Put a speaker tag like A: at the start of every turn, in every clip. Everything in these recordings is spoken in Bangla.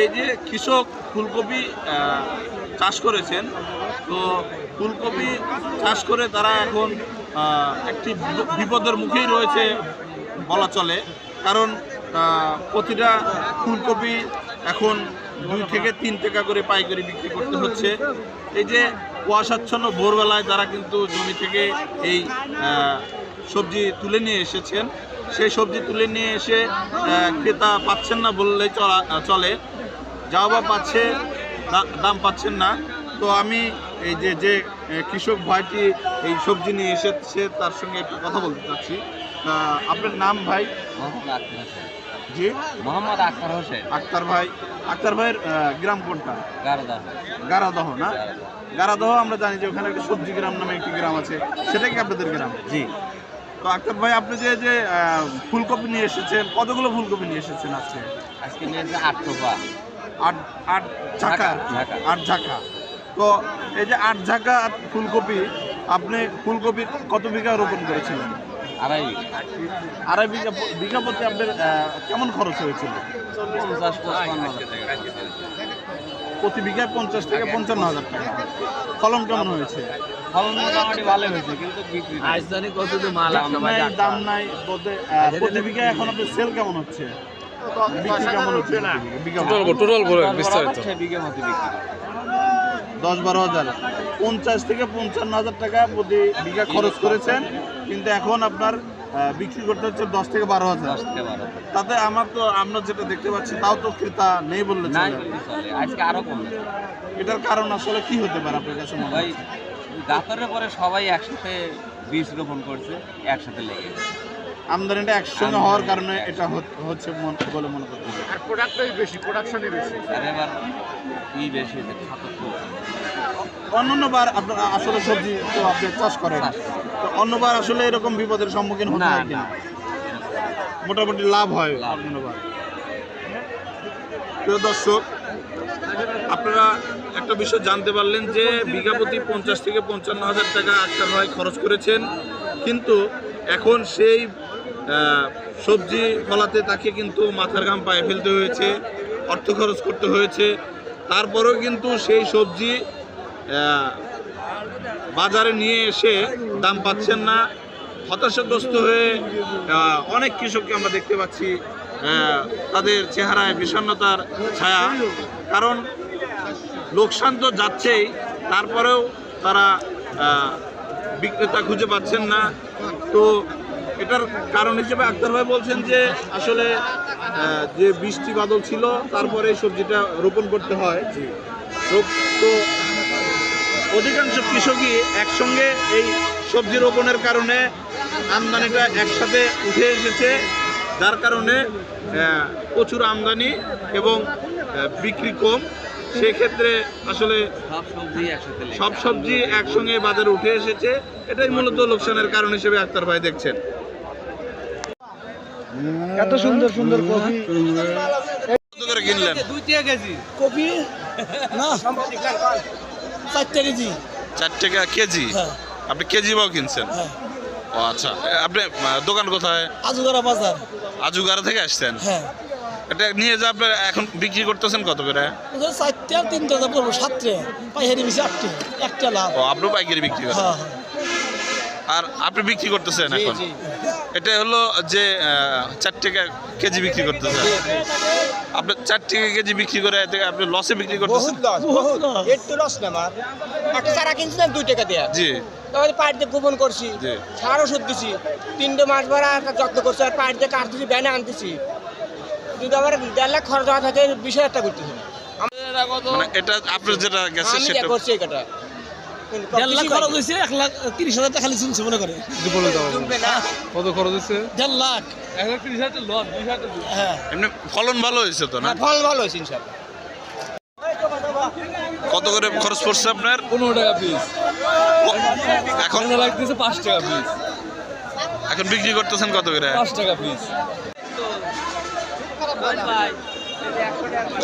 A: এই যে কৃষক ফুলকপি চাষ করেছেন, তো ফুলকপি চাষ করে তারা এখন একটি বিপদের মুখেই রয়েছে বলা চলে। কারণ প্রতিটা ফুলকপি এখন দুই থেকে তিন টাকা করে পাইকারি বিক্রি করতে হচ্ছে। এই যে কুয়াশাচ্ছন্ন ভোরবেলায় তারা কিন্তু জমি থেকে এই সবজি তুলে নিয়ে এসেছেন। সেই সবজি তুলে নিয়ে এসে ক্রেতা পাচ্ছেন না বললেই চলা চলে। যাও বা পাচ্ছে দাম পাচ্ছেন না। তো আমি এই যে যে কৃষক ভাইটি এই সবজি নিয়ে এসেছে তার সঙ্গে একটু কথা বলতে চাচ্ছি। আপনার নাম ভাই? জি?
B: মোহাম্মদ আক্তার হোসেন।
A: আক্তার ভাই। আক্তার ভাইয়ের গ্রাম কোনটা?
B: গারদা
A: গারাদহ না? গারাদহ আমরা জানি যে ওখানে একটা সবজি গ্রাম নামে একটি গ্রাম আছে। সেটা কি আপনাদের গ্রাম?
B: জি।
A: তো আক্তার ভাই আপনি যে যে ফুলকপি নিয়ে এসেছেন কতগুলো ফুলকপি নিয়ে এসেছেন আজকে?
B: আজকে নিয়েছে আট টোপা
A: আট আট ঝাঁকা। আট ঝাঁকা। তো এই যে আট ঝাঁকা ফুলকপি আপনি ফুলকপি কত বিঘা রোপণ করেছিলেন?
B: আড়াই।
A: আড়াই বিঘা বিঘা প্রতি আপনার কেমন খরচ হয়েছিল?
B: পঞ্চাশ।
A: প্রতি বিঘায় পঞ্চাশ থেকে পঞ্চান্ন হাজার টাকা। ফলন কেমন হয়েছে?
B: ফলন মোটামুটি ভালো হয়েছে কিন্তু বিক্রি কত মাল
A: দাম নাই দাম নাই প্রতি বিঘায় এখন আপনার সেল কেমন হচ্ছে? দশ বারো হাজার। পঞ্চাশ থেকে পঞ্চান্ন হাজার টাকা প্রতি বিঘা খরচ করেছেন কিন্তু এখন আপনার বিক্রি করতে হচ্ছে দশ থেকে বারো হাজার।
B: দশ থেকে বারো
A: তাতে আমার তো আমরা যেটা দেখতে পাচ্ছি তাও তো ক্রেতা নেই বললে চলে।
B: আজকে আরও কমে।
A: এটার কারণ আসলে কি হতে পারে আপনার কাছে মনে
B: ভাই
A: হয়
B: গাতরের পরে সবাই একসাথে বীজ রোপণ করছে একসাথে লেগে
A: আমদানিটা একসঙ্গে হওয়ার কারণে এটা হচ্ছে মন- বলে মনে করতে
C: আর প্রোডাক্টটাই বেশি প্রোডাকশনই বেশি।
B: আর এবার ই বেশি খুব
A: অন্যান্য বার আপনার আসলে সবজি তো আপনি চাষ করেন। তো অন্যবার আসলে এরকম বিপদের সম্মুখীন হতে হয় কিনা? মোটামুটি লাভ হয় অন্যবার। প্রিয় দর্শক আপনারা একটা বিষয় জানতে পারলেন যে বিঘা প্রতি পঞ্চাশ থেকে পঞ্চান্ন হাজার টাকা আক্তার ভাই খরচ করেছেন। কিন্তু এখন সেই সবজি ফলাতে তাকে কিন্তু মাথার ঘাম পায়ে ফেলতে হয়েছে অর্থ খরচ করতে হয়েছে। তারপরেও কিন্তু সেই সবজি বাজারে নিয়ে এসে দাম পাচ্ছেন না। হতাশাগ্রস্ত হয়ে অনেক কৃষককে আমরা দেখতে পাচ্ছি তাদের চেহারায় বিষণ্ণতার ছায়া। কারণ লোকসান তো যাচ্ছেই তারপরেও তারা বিক্রেতা খুঁজে পাচ্ছেন না। তো এটার কারণ হিসেবে আক্তার ভাই বলছেন যে আসলে যে বৃষ্টি বাদল ছিল তারপরে সবজিটা রোপণ করতে হয়। তো অধিকাংশ কৃষকই একসঙ্গে এই সবজি রোপণের কারণে আমদানিটা একসাথে উঠে এসেছে। যার কারণে প্রচুর আমদানি এবং বিক্রি কম। সেক্ষেত্রে আসলে
B: সব সবজি একসাথে লেগে
A: সব সবজি একসঙ্গে বাজারে উঠে এসেছে। এটাই মূলত লোকসানের কারণ হিসেবে আক্তার ভাই দেখছেন।
C: এত সুন্দর সুন্দর
A: কত করে কিনলেন?
B: দুই টাকা কেজি।
C: কফি না। কেজি।
A: চার টাকা কেজি?
C: হ্যাঁ।
A: আপনি কেজি কিনছেন?
C: হ্যাঁ।
A: ও আচ্ছা। আপনি দোকান কোথায়?
C: আজুগরা বাজার।
A: আজুগারা থেকে আসছেন?
C: হ্যাঁ।
A: এটা নিয়ে যা আপনি এখন বিক্রি করতেছেন কত করে?
C: চারটে আর তিনটে হাজার পড়ব সাতটে পাইহারি বেশি আটটে একটা লাভ
A: ও আপনি পাইকারি বিক্রি করেন? আর আপনি বিক্রি করতেছেন এখন। এটা হলো যে চার টাকা কেজি বিক্রি করতেছেন আপনি চার টাকা কেজি বিক্রি করে এতে আপনি লসে বিক্রি করতেছেন।
D: একটু লস না আমার একটা চারা কিনছিলাম দুই টাকা দিয়ে।
A: জি।
D: তবে পাড় দিয়ে গোপন করছি।
A: জি।
D: সার ওষুধ দিছি। তিনটে মাস ভরা একটা যত্ন করছি আর পাড় দিয়ে কাটতেছি ব্যানে আনতেছি। কিন্তু আমার দেড় লাখ খরচ হওয়া থাকে বিশ হাজার টাকা করতেছি।
A: মানে এটা আপনার যেটা গেছে সেটা
D: করছি কিন্তু
C: দেড় লাখ খরচ হয়েছে এক লাখ তিরিশ হাজার টাকা খালি শুনছে মনে করে।
E: কত খরচ হচ্ছে
C: দেড় লাখ।
E: এক লাখ তিরিশ হাজার লস দুই হাজার
C: হ্যাঁ।
A: এমনি ফলন ভালো হয়েছে তো না?
D: হ্যাঁ, ফল ভালো হয়েছে ইনশাল্লাহ
A: কত করে খরচ পড়ছে আপনার?
E: পনেরো টাকা পিস
A: এখন
E: লাগতেছে পাঁচ টাকা পিস
A: এখন বিক্রি করতেছেন কত করে?
E: পাঁচ টাকা পিস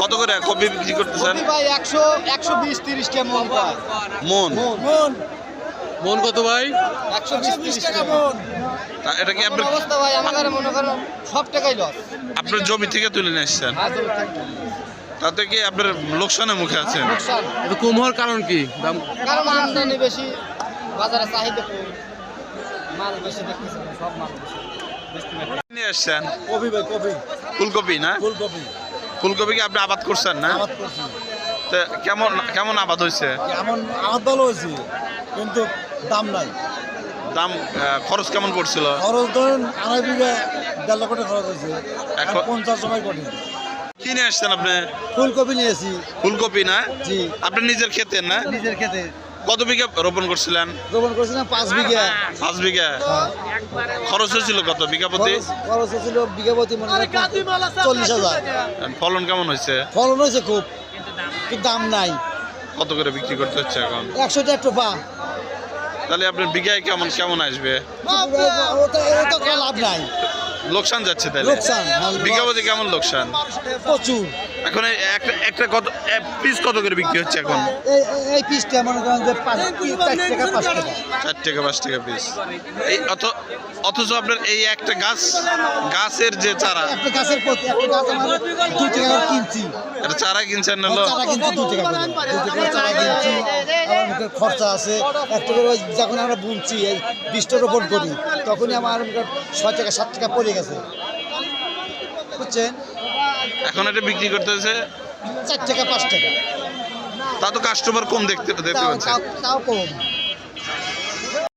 A: কত করে কপি বিক্রি করতেছেন?
D: ভাই একশো একশো বিশ তিরিশ টাকা মন
A: মন?
C: মন।
E: মন। কত ভাই?
D: একশো বিশ টাকা মন।
A: এটা কি আপনার
D: অবস্থা ভাই আমাদের মনে করেন সব টাকাই লস
A: আপনার জমি থেকে তুলে নিয়ে এসছেন তাতে কি আপনার লোকসানের মুখে আছেন?
E: এটা কম হওয়ার কারণ কি? দাম
D: কারণ আমদানি বেশি বাজারে চাহিদা কম। মাল বেশি দেখতেছি সব মাল বেশি।
A: নিয়ে আসছেন?
F: কপি ভাই কপি।
A: ফুলকপি না?
F: ফুলকপি।
A: ফুলকপি কি আপনি আবাদ করছেন না?
F: আবাদ করছি।
A: তো কেমন কেমন আবাদ হয়েছে?
F: এমন আবাদ ভালো হয়েছে কিন্তু দাম নাই।
A: দাম খরচ কেমন পড়ছিল?
F: খরচ ধরেন আড়াই বিঘা দেড় লাখ টাকা খরচ হয়েছে।
A: এখন-
F: পঞ্চাশ সময় কঠিন।
A: কি নিয়ে আসছেন আপনি?
F: ফুলকপি নিয়েছি
A: ফুলকপি না?
F: জি।
A: আপনি নিজের ক্ষেতের না?
F: নিজের খেতে।
A: কত বিঘা রোপণ করছিলেন?
F: রোপণ করেছিলাম পাঁচ বিঘা।
A: পাঁচ বিঘা? খরচ হয়েছিল কত বিঘা প্রতি?
F: খরচ হয়েছিল বিঘা প্রতি মনে চল্লিশ হাজার।
A: ফলন কেমন হয়েছে?
F: ফলন হয়েছে খুব দাম নাই।
A: কত করে বিক্রি করতে হচ্ছে এখন?
F: একশো টাকা টোপা
A: তাহলে আপনার বিঘায় কেমন কেমন আসবে?
F: লাভ নাই।
A: লোকসান যাচ্ছে তাহলে?
F: লোকসান,
A: বিঘা প্রতি কেমন লোকসান?
F: প্রচুর।
A: এখন একটা একটা কত পিস কত করে বিক্রি হচ্ছে এখন?
F: এই পিসটা মনে করেন যে টাকা পাঁচ টাকা।
A: চার টাকা পাঁচ টাকা পিস এই অত অথচ আপনার এই একটা গাছ গাছের যে চারা।
F: একটা গাছের প্রতি একটা গাছ আমার দুই টাকা কিনছি।
A: এটা চারা কিনছেন হলো
F: চারা কিনছি দু টাকা করে। দু টাকা চারা কিনছি। আমার খরচা আছে। একটা করে যখন আমরা বুনছি এই বীজটা রোপণ করি তখনই আমার ছয় টাকা সাত টাকা পড়ে গেছে। বুঝছেন?
A: এখন এটা বিক্রি করতেছে?
F: চার টাকা পাঁচ টাকা।
A: তা তো কাস্টমার কম দেখতে দেখতে
F: তাও- তাও কম।